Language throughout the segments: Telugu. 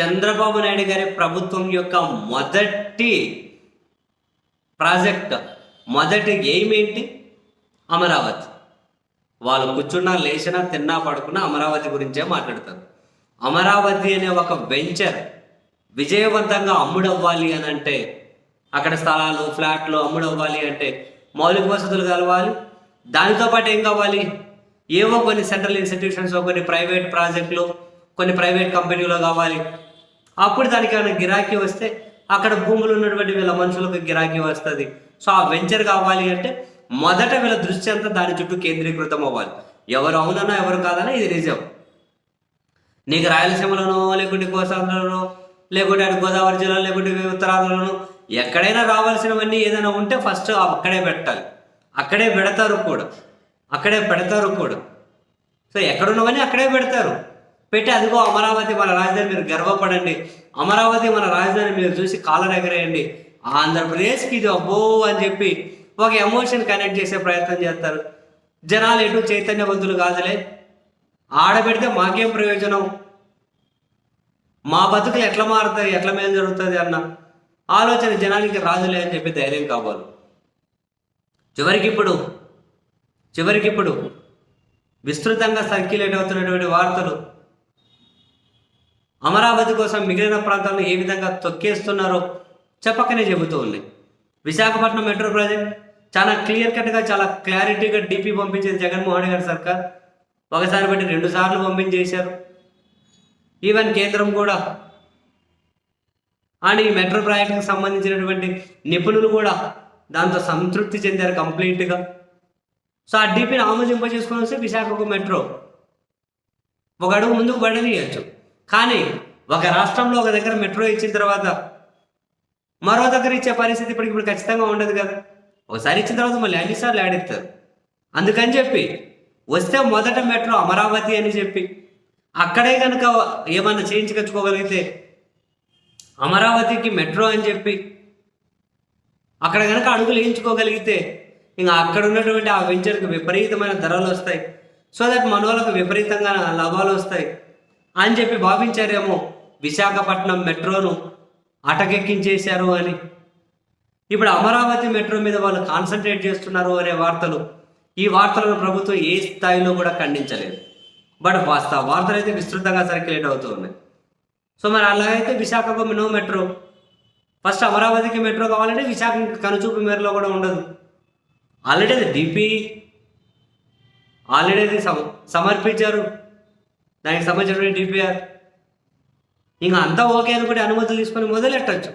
చంద్రబాబు నాయుడు గారి ప్రభుత్వం యొక్క మొదటి ప్రాజెక్ట్ మొదటి ఎయిమ్ ఏంటి? అమరావతి. వాళ్ళు కూర్చున్నా లేచినా తిన్నా పడుకున్నా అమరావతి గురించే మాట్లాడతారు. అమరావతి అనే ఒక వెంచర్ విజయవంతంగా అమ్ముడవ్వాలి అని అంటే అక్కడ స్థలాలు ఫ్లాట్లు అమ్ముడవ్వాలి అంటే మౌలిక వసతులు కలవాలి. దానితో పాటు ఏం కావాలి? ఏవో కొన్ని సెంట్రల్ ఇన్స్టిట్యూషన్స్ కొన్ని ప్రైవేట్ ప్రాజెక్టులు కొన్ని ప్రైవేట్ కంపెనీలో కావాలి. అప్పుడు దానికి ఏమైనా గిరాకీ వస్తే అక్కడ భూములు ఉన్నటువంటి వీళ్ళ మనుషులకు గిరాకీ వస్తుంది. సో ఆ వెంచర్ కావాలి అంటే మొదట వీళ్ళ దృష్టి అంతా దాని చుట్టూ కేంద్రీకృతం అవ్వాలి. ఎవరు అవునన్నా ఎవరు కాదన్నా ఇది నిజం. నీకు రాయలసీమలోనో లేకుంటే కోస్తాంధ్రలోనో లేకుంటే అటు గోదావరి జిల్లా లేకుంటే ఉత్తరాంధ్రలోనో ఎక్కడైనా రావాల్సినవన్నీ ఏదైనా ఉంటే ఫస్ట్ అక్కడే పెట్టాలి. అక్కడే పెడతారు కూడా. అక్కడే పెడతారు కూడా. సో ఎక్కడున్నవన్నీ అక్కడే పెడతారు. పెట్టి అదిగో అమరావతి మన రాజధాని మీరు గర్వపడండి. అమరావతి మన రాజధాని మీరు చూసి కాలర్ ఎగరేయండి ఆంధ్రప్రదేశ్కి ఇది అబ్బో అని చెప్పి ఒక ఎమోషన్ కనెక్ట్ చేసే ప్రయత్నం చేస్తారు. జనాలు ఎటు చైతన్యవంతులు కాదులే. ఆడబెడితే మాకేం ప్రయోజనం? మా బతుకులు ఎట్లా మారుతాయి? ఎట్లా మేలు జరుగుతుంది అన్న ఆలోచన జనానికి రాజులే అని చెప్పి ధైర్యం కావాలి. చివరికి ఇప్పుడు చివరికి ఇప్పుడు విస్తృతంగా సర్క్యులేట్ అవుతున్నటువంటి వార్తలు అమరావతి కోసం మిగిలిన ప్రాంతాలను ఏ విధంగా తొక్కేస్తున్నారో చెప్పకనే చెబుతూ ఉంది. విశాఖపట్నం మెట్రో ప్రాజెక్ట్ చాలా క్లియర్ కట్గా చాలా క్లారిటీగా డిపి పంపించింది జగన్మోహన్ రెడ్డి గారి సర్కార్. ఒకసారి బట్టి రెండు సార్లు పంపించేశారు. ఈవెన్ కేంద్రం కూడా. అండ్ ఈ మెట్రో ప్రాజెక్టుకి సంబంధించినటువంటి నిపుణులు కూడా దాంతో సంతృప్తి చెందారు కంప్లీట్గా సో ఆ డీపీని ఆమోదింపజేసుకొని వస్తే విశాఖకు మెట్రో ఒక అడుగు ముందుకు పడనీయచ్చు. కానీ ఒక రాష్ట్రంలో ఒక దగ్గర మెట్రో ఇచ్చిన తర్వాత మరో దగ్గర ఇచ్చే పరిస్థితి ఇప్పటికి ఇప్పుడు ఖచ్చితంగా ఉండదు కదా. ఒకసారి ఇచ్చిన తర్వాత మళ్ళీ అన్నిసార్లు ఆడిస్తారు అందుకని చెప్పి వస్తే మొదట మెట్రో అమరావతి అని చెప్పి అక్కడే కనుక ఏమన్నా చేయించుకొచ్చుకోగలిగితే అమరావతికి మెట్రో అని చెప్పి అక్కడ కనుక అడుగులు వేయించుకోగలిగితే ఇంకా అక్కడ ఉన్నటువంటి ఆ వెంచర్కి విపరీతమైన ధరలు వస్తాయి. సో దట్ మన వాళ్ళకు విపరీతంగా లాభాలు వస్తాయి. అని చెప్పి భావించారేమో విశాఖపట్నం మెట్రోను అటకెక్కించేశారు అని. ఇప్పుడు అమరావతి మెట్రో మీద వాళ్ళు కాన్సన్ట్రేట్ చేస్తున్నారు అనే వార్తలు. ఈ వార్తలను ప్రభుత్వం ఏ స్థాయిలో కూడా ఖండించలేదు. బట్ వాస్తవ వార్తలు అయితే విస్తృతంగా సర్క్యులేట్ అవుతూ ఉన్నాయి. సో మరి అలాగైతే విశాఖకు నో మెట్రో. ఫస్ట్ అమరావతికి మెట్రో కావాలంటే విశాఖ కనుచూపు మేరలో కూడా ఉండదు. ఆల్రెడీ అది డిపి ఆల్రెడీ అది సమ సమర్పించారు. దానికి సంబంధించిన డిపిఆర్. ఇంకా అంతా ఓకే అనుకుంటే అనుమతులు తీసుకొని మొదలెట్టచ్చు.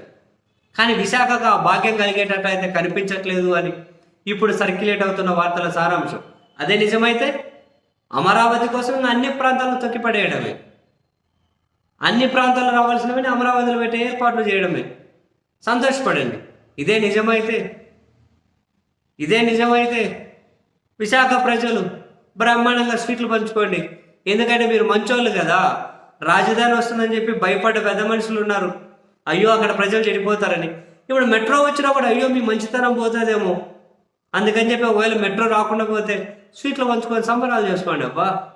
కానీ విశాఖకు ఆ భాగ్యం కలిగేటట్టు అయితే కనిపించట్లేదు అని ఇప్పుడు సర్క్యులేట్ అవుతున్న వార్తల సారాంశం. అదే నిజమైతే అమరావతి కోసం ఇంకా అన్ని ప్రాంతాలను తొక్కిపడేయడమే. అన్ని ప్రాంతాల్లో రావాల్సినవి అమరావతిలో పెట్టే ఏర్పాట్లు చేయడమే. సంతోషపడండి. ఇదే నిజమైతే ఇదే నిజమైతే విశాఖ ప్రజలు బ్రహ్మాండంగా స్వీట్లు పంచుకోండి. ఎందుకంటే మీరు మంచోళ్ళు కదా? రాజధాని వస్తుందని చెప్పి భయపడ్డ పెద్ద మనుషులు ఉన్నారు. అయ్యో అక్కడ ప్రజలు చెడిపోతారని. ఇప్పుడు మెట్రో వచ్చినా కూడా అయ్యో మీ మంచితనం పోతుందేమో. అందుకని చెప్పి ఒకవేళ మెట్రో రాకుండా పోతే స్వీట్లు పంచుకొని సంబరాలు చేసుకోండి అబ్బా.